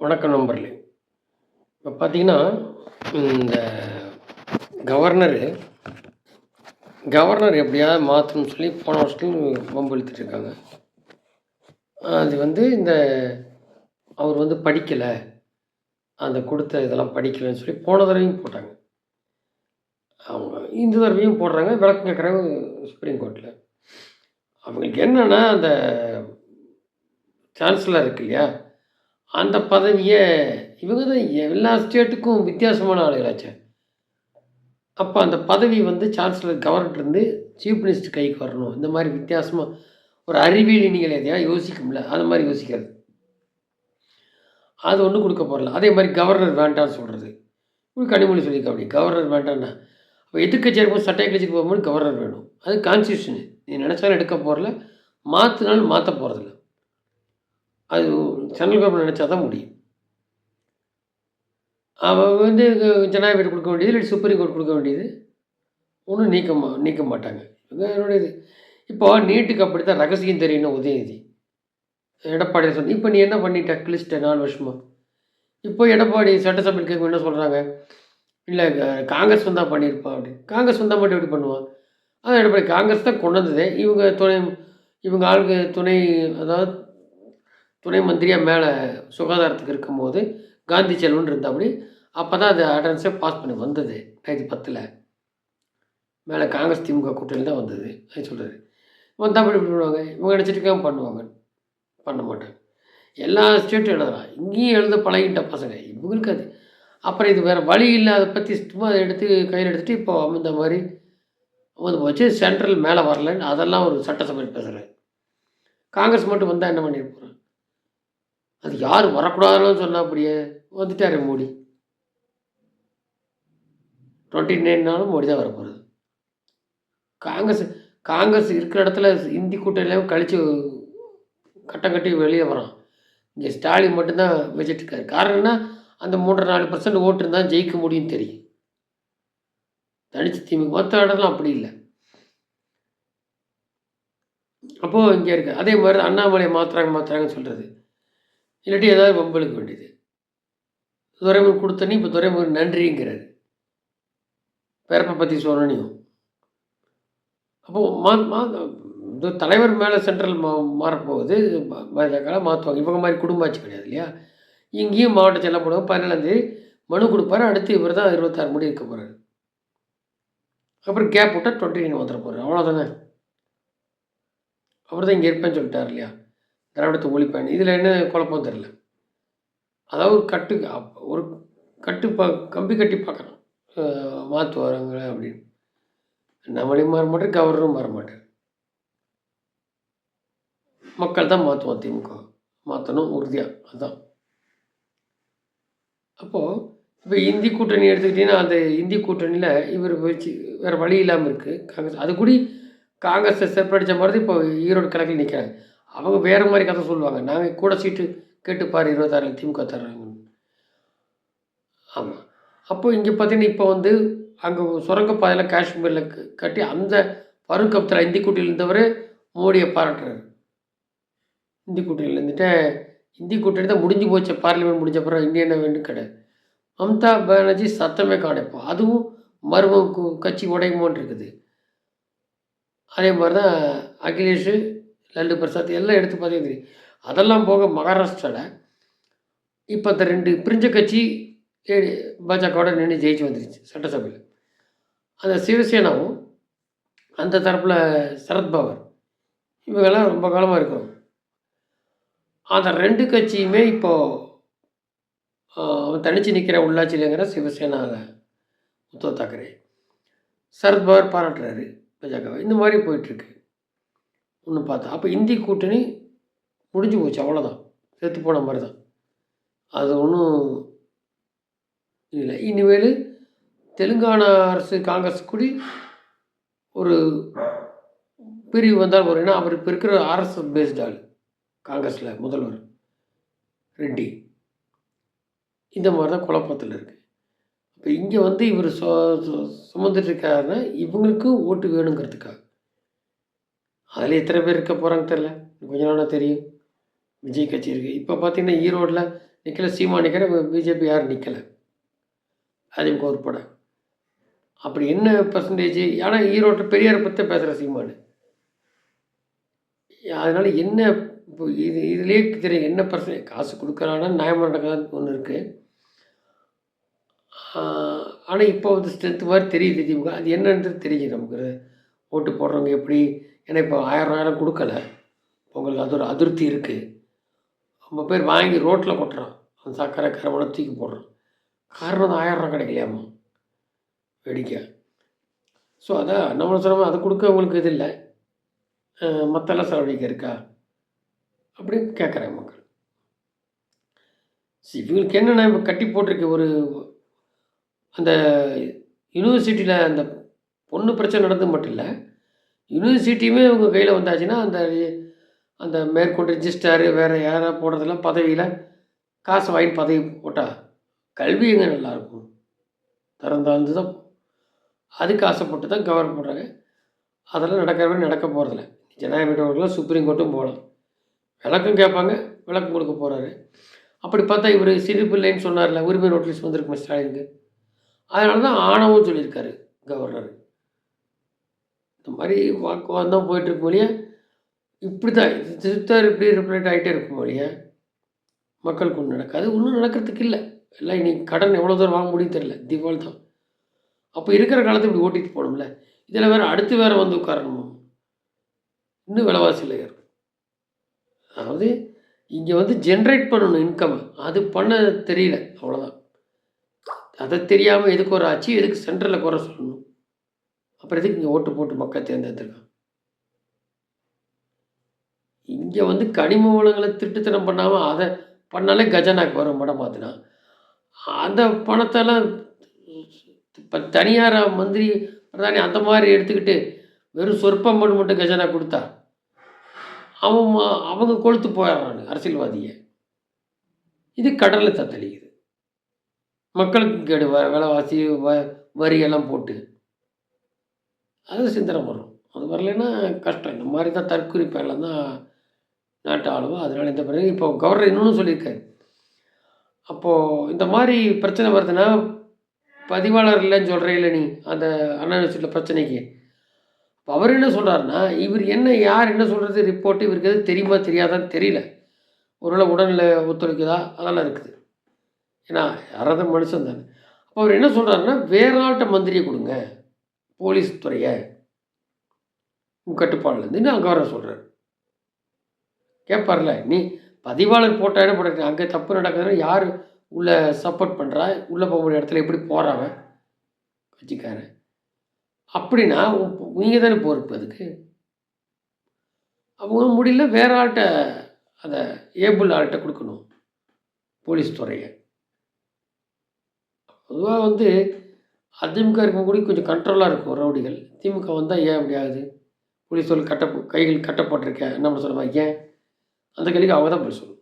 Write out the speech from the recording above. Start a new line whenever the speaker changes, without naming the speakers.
வணக்கம் நண்பர்களே. இப்போ பார்த்தீங்கன்னா இந்த கவர்னரு கவர்னர் எப்படியாவது மாற்றணும்னு சொல்லி போன வருஷத்துல வம்பு இருக்காங்க. அது வந்து இந்த அவர் வந்து படிக்கலை. அந்த கொடுத்த இதெல்லாம் படிக்கலைன்னு சொல்லி போன தடவையும் போட்டாங்க. அவங்க இந்த தடவையும் போடுறாங்க விளக்கம் கேட்குறாங்க சுப்ரீம் கோர்ட்டில் அவங்களுக்கு என்னென்னா அந்த சான்சலர் இருக்கு இல்லையா? அந்த பதவியை இவங்க தான் எல்லா ஸ்டேட்டுக்கும் வித்தியாசமான ஆளுகளாச்சே. அப்போ அந்த பதவி வந்து சான்சலர் கவர்னர் இருந்து சீஃப் மினிஸ்டர் கைக்கு வரணும். இந்த மாதிரி வித்தியாசமாக ஒரு அறிவியல் நீங்கள் எதையா யோசிக்கும்ல அது மாதிரி யோசிக்கிறது. அது ஒன்றும் கொடுக்க போகிறல அதே மாதிரி கவர்னர் வேண்டாம்னு சொல்கிறது இப்படி கனிமொழி சொல்லியிருக்க அப்படி. கவர்னர் வேண்டாம்னா அப்போ எதிர்கட்சியாக இருக்கும்போது சட்டை கட்சிக்கு போகும்போது கவர்னர் வேணும். அது கான்ஸ்டியூஷனு நீ நினச்சாலும் எடுக்க போகிறல மாற்றினாலும் மாற்ற போகிறதில்ல அது சென்ட்ரல் கவர்மெண்ட் நினச்சா தான் முடியும். அவன் வந்து ஜனாதிபதி கொடுக்க வேண்டியது இல்லை சுப்ரீம் கோர்ட் கொடுக்க வேண்டியது. ஒன்றும் நீக்க மா நீக்க மாட்டாங்க. என்னுடைய என்னுடையது. இப்போ நீட்டுக்கு அப்படி தான் ரகசியம் தெரியணும் உதயநிதி. எடப்பாடி சொன்ன இப்போ நீ என்ன பண்ணிட்ட? கிழிச்சிட்ட நாலு வருஷமா. இப்போ எடப்பாடி சட்டசபையில் கேட்க என்ன சொல்கிறாங்க இல்லை காங்கிரஸ் வந்தால் பண்ணியிருப்பான் அப்படி. காங்கிரஸ் வந்தால் மட்டும் எப்படி பண்ணுவான் அதான் எடப்பாடி காங்கிரஸ் தான் கொண்டு வந்ததே. இவங்க துணை இவங்க ஆளுக்கு துணை அதாவது துணை மந்திரியாக மேலே சுகாதாரத்துக்கு இருக்கும்போது காந்தி செல்வன் இருந்தாப்படி அப்போ தான் அது அட்டன்ஸே பாஸ் பண்ணி வந்தது ரெண்டாயிரத்தி பத்தில். மேலே காங்கிரஸ் திமுக கூட்டணி தான் வந்தது அது சொல்கிறது வந்தால் இப்படி பண்ணுவாங்க இவங்க நினச்சிட்டு பண்ணுவாங்க பண்ண மாட்டாங்க. எல்லா ஸ்டேட்டும் எழுதலாம் இங்கேயும் எழுத பழகிட்ட பசங்க இவங்களுக்கு அது அப்புறம் இது வேறு வழி இல்லை அதை பற்றி சும்மா அதை எடுத்து கையில் எடுத்துகிட்டு இப்போ இந்த மாதிரி வந்து போச்சு சென்ட்ரல் மேலே வரலன்னு அதெல்லாம் ஒரு சட்டசபையில் பேசுகிறேன் காங்கிரஸ் மட்டும் வந்தால் என்ன பண்ணியிருப்போம் அது யார் வரக்கூடாதுன்னு சொன்னால் அப்படியே வந்துட்டாரு மோடி. டுவெண்ட்டி நைன்னாலும் மோடி தான் வரப்போகிறது காங்கிரஸ் காங்கிரஸ் இருக்கிற இடத்துல இந்தி கூட்டணியிலையும் கழித்து கட்டம் கட்டி வெளியே வரான். இங்கே ஸ்டாலின் மட்டும்தான் வச்சுட்டு இருக்காரு. காரணம் என்ன? அந்த மூன்று நாலு பர்சன்ட் ஓட்டு இருந்தால் ஜெயிக்க முடியும்னு தெரியும். தனிச்சு திமுக மற்ற இடம்லாம் அப்படி இல்லை. அப்போது இங்கே இருக்கு அதே மாதிரி அண்ணாமலை அண்ணாமலையை மாற்றுறாங்க மாற்றுறாங்கன்னு சொல்கிறது இல்லாட்டி ஏதாவது வம்பளுக்கு வேண்டியது. துரைமுருகன் கொடுத்தனே இப்போ துரைமுருகன் நன்றிங்கிறாரு. பேரப்பை பற்றி சொல்லணும் அப்போது மா மா இந்த தலைவர் மேலே சென்ட்ரல் மா மாறப்போகுது. பாஜக மாற்றுவாங்க இவங்க மாதிரி குடும்ப ஆட்சி கிடையாது இல்லையா? இங்கேயும் மாவட்ட செல்ல போடுவாங்க பதினேழாந்தேதி மனு கொடுப்பாரு. அடுத்து இவர் தான் இருபத்தாறு மணி இருக்க போகிறாரு அப்புறம் கேப் விட்டால் டுவெண்ட்டி நைன் வந்துட போகிறார் அவ்வளோதாங்க அவர் தான் இங்கே இருப்பேன்னு சொல்லிட்டார் இல்லையா? திராவிடத்து ஒழிப்பேன் இதில் என்ன குழப்பம் தெரில அதாவது ஒரு கட்டு ஒரு கட்டு பா கம்பி கட்டி பார்க்குறோம் மாற்றுவாருங்க அப்படின்னு. நம்மளையும் மாற மாட்டார் கவர்னரும் மாற மாட்டார். மக்கள் தான் மாற்றுவோம் திமுக. மாற்றணும் உறுதியாக அதுதான் அப்போது இப்போ இந்தி கூட்டணி எடுத்துக்கிட்டிங்கன்னா அந்த இந்தி கூட்டணியில் இவர் வச்சு வேறு வழி இல்லாமல் இருக்குது காங்கிரஸ் அது கூடி காங்கிரஸை செப்படித்த மாதிரி இப்போ ஈரோடு கிழக்கில் நிற்கிறாங்க அவங்க வேறு மாதிரி கதை சொல்லுவாங்க. நாங்கள் கூட சீட்டு கேட்டுப்பார் இருபத்தாறு திமுக தர்றாங்க ஆமாம் அப்போது இங்கே பார்த்தீங்கன்னா இப்போ வந்து அங்கே சுரங்கப்பாதையில் காஷ்மீரில் கட்டி அந்த ஃபருக் அப்துல்லா இந்தி கூட்டியில் இருந்தவர் மோடியை பாராட்டுறாரு. இந்தி கூட்டியில் இருந்துட்டு இந்தி கூட்டணி தான் முடிஞ்சு போச்சு. பார்லிமெண்ட் முடிஞ்ச அப்புறம் இந்தியன் வேண்டும் கிடையாது மம்தா பானர்ஜி சத்தமே காடைப்போம் அதுவும் மர்மம் கு- கட்சி உடையுமோன்னு இருக்குது. அதே மாதிரி தான் அகிலேஷ் லல்லு பிரசாத் எல்லாம் எடுத்து பார்த்தீங்கன்னு அதெல்லாம் போக மகாராஷ்டிராவில் இப்போ அந்த ரெண்டு பிரிஞ்ச கட்சி பாஜகவோட நின்று ஜெயிச்சு வந்துருச்சு சட்டசபையில். அந்த சிவசேனாவும் அந்த தரப்பில் சரத்பவர் இவங்கெல்லாம் ரொம்ப காலமாக இருக்கிறோம். அந்த ரெண்டு கட்சியுமே இப்போது அவன் நிற்கிற உள்ளாட்சியிலங்கிற சிவசேனாவில் உத்தவ் தாக்கரே சரத்பவர் பாராட்டுறாரு பாஜகவை. இந்த மாதிரி போயிட்டுருக்கு ஒன்று பார்த்தா. அப்போ இந்தி கூட்டணி முடிஞ்சு போச்சு அவ்வளோதான் செத்து போன மாதிரி தான் அது ஒன்றும் இல்லை. இனிமேல் தெலுங்கானா அரசு காங்கிரஸ் கூடி ஒரு பிரிவு வந்தால் வரும் ஏன்னா அவர் இப்போ இருக்கிற ஆர்எஸ்எஸ் பேஸ்ட் ஆள் காங்கிரஸில் முதல்வர் ரெட்டி. இந்த மாதிரி தான் குழப்பத்தில் இருக்குது இப்போ இங்கே வந்து இவர் சு சுமந்துட்டு இருக்காருன்னா இவங்களுக்கும் ஓட்டு வேணுங்கிறதுக்காக. அதில் எத்தனை பேர் இருக்க போகிறாங்க தெரில கொஞ்ச நாளாக தெரியும். விஜய் கட்சி இருக்குது இப்போ பார்த்தீங்கன்னா ஈரோட்டில் நிற்கல சீமா நிற்கிற பிஜேபி யாரும் நிற்கலை அதிமுக உட்பட அப்படி என்ன பர்சன்டேஜ் ஆனால் ஈரோட்டில் பெரியார் பற்றி பேசுகிற சீமானு. அதனால் என்ன இப்போ இது இதுலேயே தெரியும் என்ன பர்சன்டேஜ் காசு கொடுக்குறானா நியாயமாக நடக்காது ஒன்று இருக்குது ஆனால் இப்போ வந்து ஸ்ட்ரென்த் மாதிரி தெரியுது திமுக. அது என்னன்றது தெரியுது நமக்கு. ஓட்டு போடுறவங்க எப்படி ஏன்னா இப்போ ஆயிரம் ஆயிரம் கொடுக்கல. உங்களுக்கு அது ஒரு அதிருப்தி இருக்குது ரொம்ப பேர் வாங்கி ரோட்டில் கொட்டுறான். அந்த சக்கரை கரவனை தூக்கி போடுறான். காரணம் அந்த ஆயிரம் ரூபா கிடைக்கலையாமா வேடிக்கை. ஸோ அதான் நம்மளை சொல்ல அதை கொடுக்க உங்களுக்கு இது இல்லை. மற்றெல்லாம் செலவழிக்க இருக்கா? அப்படின்னு கேட்குறாங்க மக்கள். சரி, இவங்களுக்கு என்னென்ன இப்போ கட்டி போட்டிருக்கு? ஒரு அந்த யூனிவர்சிட்டியில் அந்த பொண்ணு பிரச்சனை நடந்து மட்டும் இல்லை. யூனிவர்சிட்டியுமே இவங்க கையில் வந்தாச்சுன்னா அந்த அந்த மேற்கொண்டு ரிஜிஸ்டாரு வேறு யாராவது போடுறதெல்லாம் பதவியில் காசு வாங்கி பதவி போட்டால் கல்வி எங்கே நல்லாயிருக்கும் தரம் தாழ்ந்து தான் அதுக்கு ஆசைப்பட்டு தான் கவர் பண்ணுறாங்க அதெல்லாம் நடக்கிறவே நடக்க போகிறதில்ல ஜனாதிபதி சுப்ரீம் கோர்ட்டும் போகலாம் விளக்கம் கேட்பாங்க விளக்கம் கொடுக்க போகிறாரு அப்படி பார்த்தா இவர் சிரிப்பில்லைன்னு சொன்னார்ல உரிமை நோட்டீஸ் வந்திருக்கு ஸ்டாலினுக்கு. அதனால தான் ஆணவம் சொல்லியிருக்காரு கவர்னர் இந்த மாதிரி வாக்குவாதம் தான் போயிட்டுருக்கு மொழிய இப்படி தான் திருத்தார் இப்படி ரிப்ளேட் ஆகிட்டே இருக்கும் மொழிய மக்களுக்கு ஒன்றும் நடக்காது. ஒன்றும் நடக்கிறதுக்கு இல்லை. எல்லாம் இன்றைக்கி கடன் எவ்வளோ தூரம் வாங்க முடியும் தெரில திவால் தான். அப்போ இருக்கிற காலத்தை இப்படி ஓட்டிட்டு போகணும்ல. இதில் வேறு அடுத்து வேறு வந்து உட்காரணும்? இன்னும் விலைவாசியில் ஏறும் அதாவது இங்கே வந்து ஜென்ரேட் பண்ணணும் இன்கம் அது பண்ண தெரியல. அவ்வளோதான் அதை தெரியாமல் எதுக்கு ஒரு ஆச்சு எதுக்கு சென்ட்ரலில் குறை சொல்லணும்? அப்புறம் எதுக்கு இங்கே ஓட்டு போட்டு மக்கள் தேர்ந்தெடுத்துருக்கான் இங்கே வந்து கனிம வளங்களை திட்டுத்தனம் பண்ணாமல் அதை பண்ணாலே கஜனாக்கு வரும் படம் பார்த்தினா அந்த பணத்தெல்லாம் இப்போ தனியார் மந்திரி பிரதானி அந்த மாதிரி எடுத்துக்கிட்டு வெறும் சொற்பம் மட்டும் மட்டும் கஜனா கொடுத்தா அவன் அவங்க கொளுத்து போயிடுறானு அரசியல்வாதியை. இது கடலில் தத்தளிக்குது. மக்களுக்கு கேடு வ விலைவாசி வ வரியெல்லாம் போட்டு. அது சிந்தனை வரும். அது வரலைன்னா கஷ்டம். இந்த மாதிரி தான் தற்கொலை பேரில் தான் நாட்டு ஆளுவோம். அதனால் இந்த பிரச்சனை இப்போ கவர்னர் இன்னொன்று சொல்லியிருக்காரு. அப்போது இந்த மாதிரி பிரச்சனை வருதுன்னா பதிவாளர் இல்லைன்னு சொல்கிறீங்கள நீ? அந்த அண்ணா யூனிவர்சிட்டியில் பிரச்சனைக்கு. அப்போ அவர் என்ன சொல்கிறாருன்னா இவர் என்ன யார் என்ன சொல்கிறது ரிப்போர்ட்டு இவருக்கு எது தெரியுமா தெரியாதான்னு தெரியல. ஒருவேளை உடல்நிலை ஒத்துழைக்குதா? அதெல்லாம் இருக்குது. ஏன்னா யாராவது மனுஷன் தானே. அப்போ அவர் என்ன சொல்கிறாருன்னா வேற ஆள்கிட்ட மந்திரியை கொடுங்க. போலீஸ் துறையை கட்டுப்பாடுலேருந்து அங்கே வர சொல்கிறார் கேட்பார்ல நீ பதிவாளர் போட்டால் என்ன பண்ணுறது அங்கே தப்பு நடக்குதுன்னா யார் உள்ளே சப்போர்ட் பண்ணுறா உள்ளே போகிற இடத்துல எப்படி போகிறாவன் கட்சிக்காரன். அப்படின்னா நீங்கள் தானே பொறுப்பு அதுக்கு. அவங்க முடியல வேற ஆள்கிட்ட அதை ஏபிள் ஆள்கிட்ட கொடுக்கணும். போலீஸ் துறையை. பொதுவாக வந்து அதிமுக இருக்கக்கூடிய கொஞ்சம் கண்ட்ரோலாக இருக்கும் ரவுடிகள். திமுக வந்தால் ஏன் அப்படி ஆகுது? போலீஸ் கட்ட கைகள் கட்டப்பட்டிருக்கேன் என்ன பண்ண சொல்லுவாங்க ஏன்? அந்த கேள்விக்கு அவங்க தான் பதில் சொல்லணும்